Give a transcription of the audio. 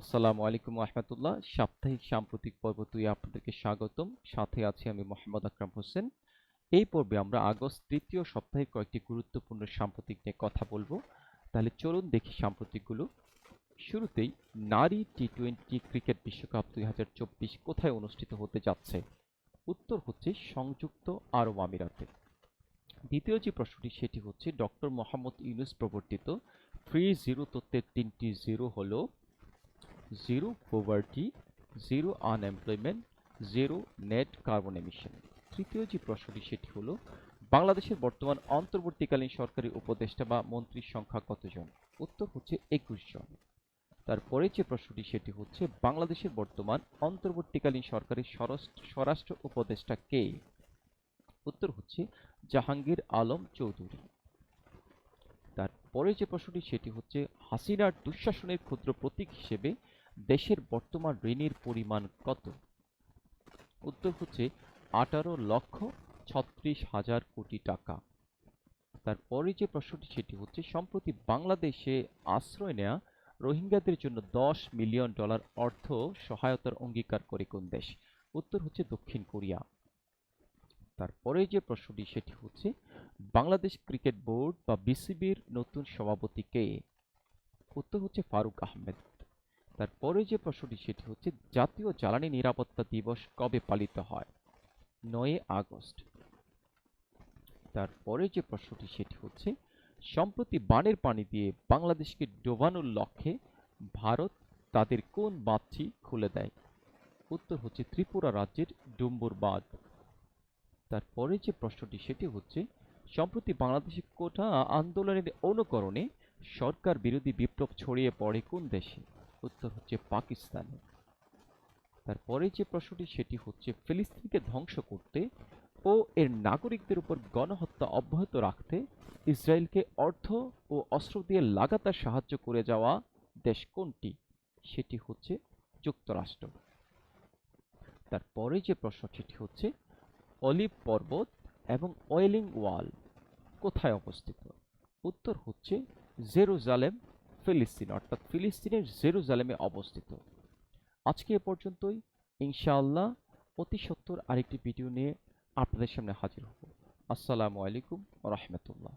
আসসালামু আলাইকুম রহমতুল্লাহ। সাপ্তাহিক সাম্প্রতিক পর্ব দুই আপনাদেরকে স্বাগতম। সাথে আছি আমি মোহাম্মদ আকরাম হোসেন। এই পর্বে আমরা আগস্ট তৃতীয় সপ্তাহে কয়েকটি গুরুত্বপূর্ণ সাম্প্রতিক নিয়ে কথা বলব। তাহলে চলুন দেখি সাম্প্রতিকগুলো। শুরুতেই নারী টি টোয়েন্টি ক্রিকেট বিশ্বকাপ দুই হাজার চব্বিশ কোথায় অনুষ্ঠিত হতে যাচ্ছে? উত্তর হচ্ছে সংযুক্ত আরব আমিরাতে। দ্বিতীয় যে প্রশ্নটি, সেটি হচ্ছে ডক্টর মোহাম্মদ ইউনুস প্রবর্তিত ফ্রি জিরো তত্ত্বের তিনটি জিরো হলো zero poverty zero unemployment zero net carbon emission তৃতীয় যে প্রশ্নটি, সেটি হলো, বাংলাদেশের বর্তমান অন্তর্বর্তীকালীন সরকারি উপদেষ্টা বা মন্ত্রীর সংখ্যা কতজন? উত্তর হচ্ছে একুশ জন। তারপরে যে প্রশ্নটি, সেটি হচ্ছে, বাংলাদেশের বর্তমান অন্তর্বর্তীকালীন সরকারি স্বরাষ্ট্র স্বরাষ্ট্র উপদেষ্টা কে? উত্তর হচ্ছে, জাহাঙ্গীর আলম চৌধুরী। তারপরে যে প্রশ্নটি, সেটি হচ্ছে, হাসিনার দুঃশাসনের ক্ষুদ্র প্রতীক হিসেবে দেশের বর্তমান ঋণের পরিমাণ কত? উত্তর হচ্ছে আঠারো লক্ষ ছত্রিশ হাজার কোটি টাকা। তারপরে যে প্রশ্নটি, সেটি হচ্ছে, সম্প্রতি বাংলাদেশে আশ্রয় নেয়া রোহিঙ্গাদের জন্য দশ মিলিয়ন ডলার অর্থ সহায়তার অঙ্গীকার করে কোন দেশ? উত্তর হচ্ছে দক্ষিণ কোরিয়া। তারপরে যে প্রশ্নটি, সেটি হচ্ছে, বাংলাদেশ ক্রিকেট বোর্ড বা বিসিবির নতুন সভাপতি কে? উত্তর হচ্ছে ফারুক আহমেদ। তারপরে যে প্রশ্নটি, সেটি হচ্ছে, জাতীয় জ্বালানি নিরাপত্তা দিবস কবে পালিত হয়? নয় আগস্ট। তারপরে যে প্রশ্নটি, সেটি হচ্ছে, সম্প্রতি বানের পানি দিয়ে বাংলাদেশকে ডোবানোর লক্ষ্যে ভারত তাদের কোন বাঁধটি খুলে দেয়? উত্তর হচ্ছে, ত্রিপুরা রাজ্যের ডুম্বুর বাঁধ। তারপরে যে প্রশ্নটি, সেটি হচ্ছে, সম্প্রতি বাংলাদেশে কোটা আন্দোলনের অনুকরণে সরকার বিরোধী বিপ্লব ছড়িয়ে পড়ে কোন দেশে? উত্তর হচ্ছে পাকিস্তানে। তারপরে যে প্রশ্নটি, সেটি হচ্ছে ফিলিস্তিনকে ধ্বংস করতে ও এর নাগরিকদের উপর গণহত্যা অব্যাহত রাখতে ইসরায়েলকে অর্থ ও অস্ত্র দিয়ে লাগাতার সাহায্য করে যাওয়া দেশ কোনটি? সেটি হচ্ছে যুক্তরাষ্ট্র। তারপরে যে প্রশ্নটি হচ্ছে অলিভ পর্বত এবং অয়েলিং ওয়াল কোথায় অবস্থিত? উত্তর হচ্ছে জেরুজালেম ফিলিস্তিন, অর্থাৎ ফিলিস্তিনের জেরুজালেমে অবস্থিত। আজকে এ পর্যন্তই। ইনশাআল্লাহ অতি সত্তর আরেকটি ভিডিও নিয়ে আপনাদের সামনে হাজির হব। আসসালামু আলাইকুম রহমতুল্লাহ।